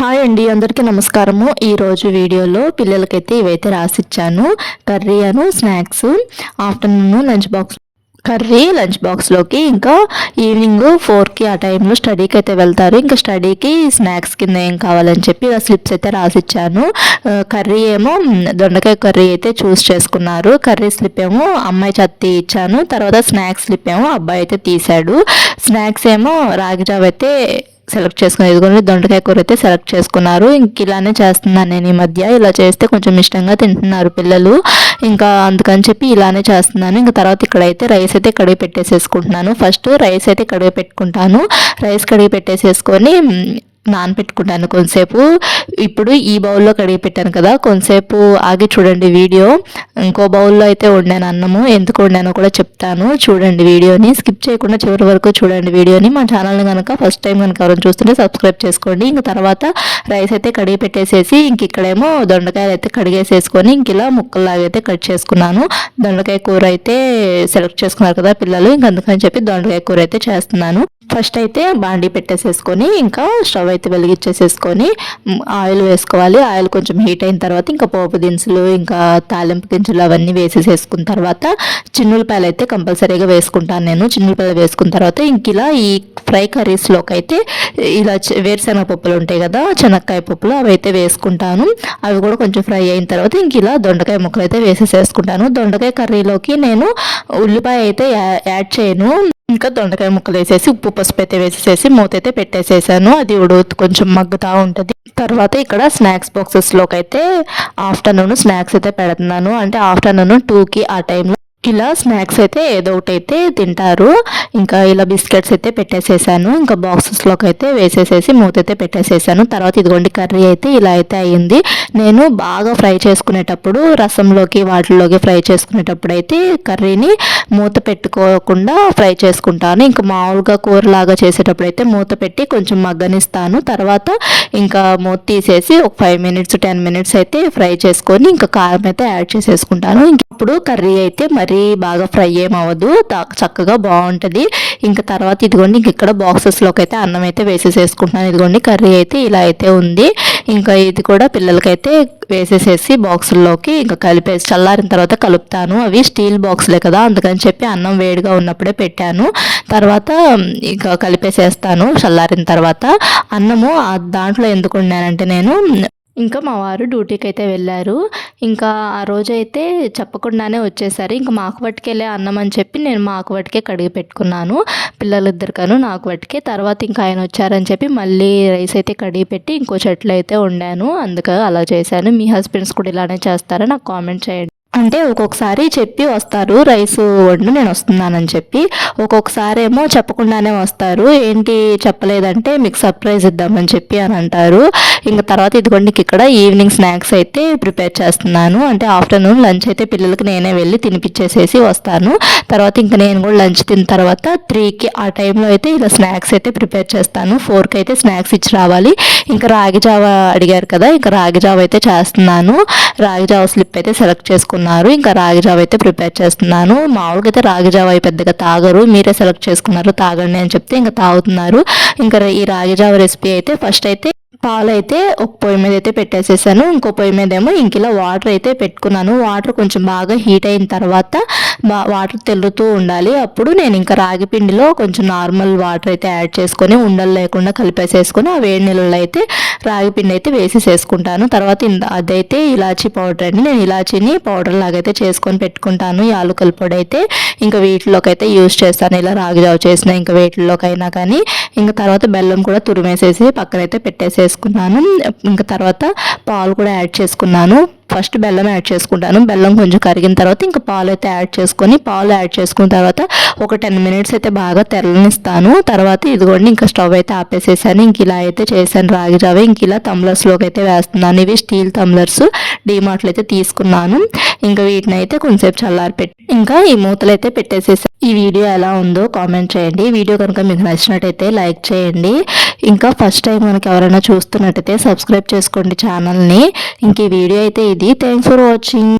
Hi అండి అందరికీ నమస్కారము. ఈరోజు వీడియోలో పిల్లలకైతే ఇవైతే రాసిచ్చాను. కర్రీ అను snacks afternoon lunch box curry lunch బాక్స్లోకి ఇంకా ఈవినింగ్ ఫోర్కి ఆ టైంలో స్టడీకి అయితే వెళ్తారు. ఇంకా స్టడీకి స్నాక్స్ కింద ఏం కావాలని చెప్పి ఆ స్లిప్స్ అయితే రాసిచ్చాను. కర్రీ ఏమో దొండకాయ కర్రీ అయితే చూస్ చేసుకున్నారు. కర్రీ స్లిప్ ఏమో అమ్మాయి చత్తి ఇచ్చాను. తర్వాత స్నాక్స్ స్లిప్ ఏమో అబ్బాయి అయితే తీశాడు. స్నాక్స్ ఏమో రాగిజావ్ అయితే సెలెక్ట్ చేసుకుని ఇదిగోండి దొండకాయ కూర అయితే సెలెక్ట్ చేసుకున్నారు. ఇంక ఇలానే చేస్తున్నాను నేను ఈ మధ్య. ఇలా చేస్తే కొంచెం ఇష్టంగా తింటున్నారు పిల్లలు. ఇంకా అందుకని చెప్పి ఇలానే చేస్తున్నాను. ఇంకా తర్వాత ఇక్కడైతే రైస్ అయితే కడిగి పెట్టేసేసుకుంటున్నాను. ఫస్ట్ రైస్ అయితే కడిగి పెట్టుకుంటాను. రైస్ కడిగి పెట్టేసేసుకొని నానపెట్టుకుంటాను కొంతసేపు. ఇప్పుడు ఈ బౌల్లో కడిగి పెట్టాను కదా కొంతసేపు ఆగి చూడండి వీడియో. ఇంకో బౌల్లో అయితే వండాను అన్నము. ఎందుకు వండానో కూడా చెప్తాను. చూడండి వీడియోని. స్కిప్ చేయకుండా చివరి వరకు చూడండి వీడియోని. మా ఛానల్ని కనుక ఫస్ట్ టైం కనుక ఎవరైనా చూస్తుంటే సబ్స్క్రైబ్ చేసుకోండి. ఇంక తర్వాత రైస్ అయితే కడిగి పెట్టేసేసి ఇంక ఇక్కడేమో దొండకాయలు అయితే కడిగేసేసుకొని ఇంక ఇలా ముక్కల్లాగా అయితే కట్ చేసుకున్నాను. దొండకాయ కూర అయితే సెలెక్ట్ చేసుకున్నారు కదా పిల్లలు. ఇంక అందుకని చెప్పి దొండకాయ కూర అయితే చేస్తున్నాను. ఫస్ట్ అయితే బాండీ పెట్టేసేసుకొని ఇంకా స్టవ్ అయితే వెలిగించేసేసుకొని ఆయిల్ వేసుకోవాలి. ఆయిల్ కొంచెం హీట్ అయిన తర్వాత ఇంకా పోపు దినుసులు ఇంకా తాలింపు దినుసులు అవన్నీ వేసేసేసుకున్న తర్వాత చిన్నులపాయలు అయితే కంపల్సరీగా వేసుకుంటాను నేను. చిన్నులపాయలు వేసుకున్న తర్వాత ఇంక ఇలా ఈ ఫ్రై కర్రీస్లోకి అయితే ఇలా వేరుశనగ పప్పులు ఉంటాయి కదా చెనక్కాయ పప్పులు అవి అయితే వేసుకుంటాను. అవి కూడా కొంచెం ఫ్రై అయిన తర్వాత ఇంక ఇలా దొండకాయ ముక్కలు అయితే వేసేసేసుకుంటాను. దొండకాయ కర్రీలోకి నేను ఉల్లిపాయ అయితే యాడ్ చేయను. ఇంకా దొండకాయ ముక్కలు వేసేసి ఉప్పు పసుపు అయితే వేసేసి మూత అయితే పెట్టేసేసాను. అది ఉడు కొంచెం మగ్గుతూ ఉంటుంది. తర్వాత ఇక్కడ స్నాక్స్ బాక్సెస్లోకి అయితే ఆఫ్టర్నూన్ స్నాక్స్ అయితే పెడుతున్నాను. అంటే ఆఫ్టర్నూన్ టూకి ఆ టైంలో ఇలా స్నాక్స్ అయితే ఏదో ఒకటి అయితే తింటారు. ఇంకా ఇలా బిస్కెట్స్ అయితే పెట్టేసేసాను. ఇంకా బాక్సెస్లోకి అయితే వేసేసేసి మూత అయితే పెట్టేసేసాను. తర్వాత ఇదిగోండి కర్రీ అయితే ఇలా అయితే అయ్యింది నేను బాగా ఫ్రై చేసుకునేటప్పుడు రసంలోకి వాటిలోకి ఫ్రై చేసుకునేటప్పుడు అయితే కర్రీని మూత పెట్టుకోకుండా ఫ్రై చేసుకుంటాను. ఇంకా మామూలుగా కూరలాగా చేసేటప్పుడు అయితే మూత పెట్టి కొంచెం మగ్గనిస్తాను. తర్వాత ఇంకా మూత తీసేసి ఒక ఫైవ్ మినిట్స్ టెన్ మినిట్స్ అయితే ఫ్రై చేసుకొని ఇంకా కారం అయితే యాడ్ చేసేసుకుంటాను. ఇప్పుడు కర్రీ అయితే మరి మరీ బాగా ఫ్రై ఏమవ్వదు చక్కగా బాగుంటుంది ఇంకా తర్వాత ఇదిగోండి ఇంక ఇక్కడ బాక్సెస్లోకి అయితే అన్నం అయితే వేసేసేసుకుంటున్నాను. ఇదిగోండి కర్రీ అయితే ఇలా అయితే ఉంది. ఇంకా ఇది కూడా పిల్లలకైతే వేసేసేసి బాక్సుల్లోకి ఇంకా కలిపేసి చల్లారిన తర్వాత కలుపుతాను. అవి స్టీల్ బాక్స్లే కదా అందుకని చెప్పి అన్నం వేడిగా ఉన్నప్పుడే పెట్టాను. తర్వాత ఇంకా కలిపేసేస్తాను చల్లారిన తర్వాత. అన్నము దాంట్లో ఎందుకు ఉన్నానంటే నేను ఇంకా మా వారు డ్యూటీకి అయితే వెళ్ళారు. ఇంకా ఆ రోజైతే చెప్పకుండానే వచ్చేసారు. ఇంకా మాకు పట్టుకెళ్ళే అన్నం అని చెప్పి నేను మాకు పట్టుకే కడిగి పెట్టుకున్నాను. పిల్లలిద్దరికను నాకు పట్టుకే తర్వాత ఇంకా ఆయన వచ్చారని చెప్పి మళ్ళీ రైస్ అయితే కడిగి పెట్టి ఇంకో చెట్లు అయితే వండాను. అందుకే అలా చేశాను. మీ హస్బెండ్స్ కూడా ఇలానే చేస్తారా? నాకు కామెంట్ చేయండి. అంటే ఒక్కొక్కసారి చెప్పి వస్తారు రైస్ వండు నేను వస్తున్నానని చెప్పి. ఒక్కొక్కసారి ఏమో చెప్పకుండానే వస్తారు ఏంటి చెప్పలేదంటే మీకు సర్ప్రైజ్ ఇద్దామని చెప్పి అని అంటారు. ఇంకా తర్వాత ఇదిగోండి ఇక్కడ ఈవినింగ్ స్నాక్స్ అయితే ప్రిపేర్ చేస్తున్నాను. అంటే ఆఫ్టర్నూన్ లంచ్ అయితే పిల్లలకి నేనే వెళ్ళి తినిపించేసేసి వస్తాను. తర్వాత ఇంకా నేను కూడా లంచ్ తిన్న తర్వాత త్రీకి ఆ టైంలో అయితే ఇలా స్నాక్స్ అయితే ప్రిపేర్ చేస్తాను. ఫోర్కి అయితే స్నాక్స్ ఇచ్చి రావాలి. ఇంకా రాగి జావ అడిగారు కదా ఇంకా రాగి జావ అయితే చేస్తున్నాను. రాగి జావ స్లిప్ అయితే సెలెక్ట్ చేసుకున్నాను. అన్నారు ఇంకా రాగి జావ అయితే ప్రిపేర్ చేస్తున్నాను. మామూలుగా అయితే రాగి జావ పెద్దగా తాగరు. మీరే సెలెక్ట్ చేసుకున్నారు. తాగండి అని చెప్తే ఇంకా తాగుతున్నారు. ఇంకా ఈ రాగి జావ రెసిపీ అయితే ఫస్ట్ అయితే పాలు అయితే ఒక పొయ్యి మీద అయితే పెట్టేసేసాను. ఇంకో పొయ్యి మీద ఏమో ఇంకిలా వాటర్ అయితే పెట్టుకున్నాను. వాటర్ కొంచెం బాగా హీట్ అయిన తర్వాత వాటర్ తెల్లుతూ ఉండాలి. అప్పుడు నేను ఇంకా రాగి పిండిలో కొంచెం నార్మల్ వాటర్ అయితే యాడ్ చేసుకొని ఉండలు లేకుండా కలిపేసేసుకొని ఆ వేడి నీళ్ళలో అయితే రాగి పిండి అయితే వేసేసేసుకుంటాను. తర్వాత అదైతే ఇలాచీ పౌడర్ అండి. నేను ఇలాచీని పౌడర్ లాగైతే చేసుకొని పెట్టుకుంటాను. ఆలుకల పొడి అయితే ఇంకా వీటిలోకి అయితే యూజ్ చేస్తాను. ఇలా రాగి జావ చేసిన ఇంకా వీటిలోకైనా కానీ ఇంకా తర్వాత బెల్లం కూడా తురిమేసేసి పక్కనైతే పెట్టేసేసుకున్నాను. ఇంకా తర్వాత పాలు కూడా యాడ్ చేసుకున్నాను. ఫస్ట్ బెల్లం యాడ్ చేసుకుంటాను. బెల్లం కొంచెం కరిగిన తర్వాత ఇంకా పాలు అయితే యాడ్ చేసుకొని పాలు యాడ్ చేసుకున్న తర్వాత ఒక టెన్ మినిట్స్ అయితే బాగా తెల్లనిస్తాను తర్వాత ఇదిగోండి ఇంకా స్టవ్ అయితే ఆపేసేసాను. ఇంక ఇలా అయితే చేశాను రాగి జావ. ఇంక ఇలా తమ్లర్స్లోకి అయితే వేస్తున్నాను. ఇవి స్టీల్ తమ్లర్స్ డీమార్ట్లో అయితే తీసుకున్నాను. ఇంకా వీటిని అయితే కొంచెంసేపు చల్లారి పెట్టి ఇంకా ఈ మూతలు అయితే పెట్టేసేసాను ఈ వీడియో ఎలా ఉందో కామెంట్ చేయండి. వీడియో కనుక మీకు నచ్చినట్టయితే లైక్ చేయండి. ఇంకా ఫస్ట్ టైం మనకి ఎవరైనా చూస్తున్నట్టయితే సబ్స్క్రైబ్ చేసుకోండి ఛానల్ని. ఇంక ఈ వీడియో అయితే ఇది. Thanks for watching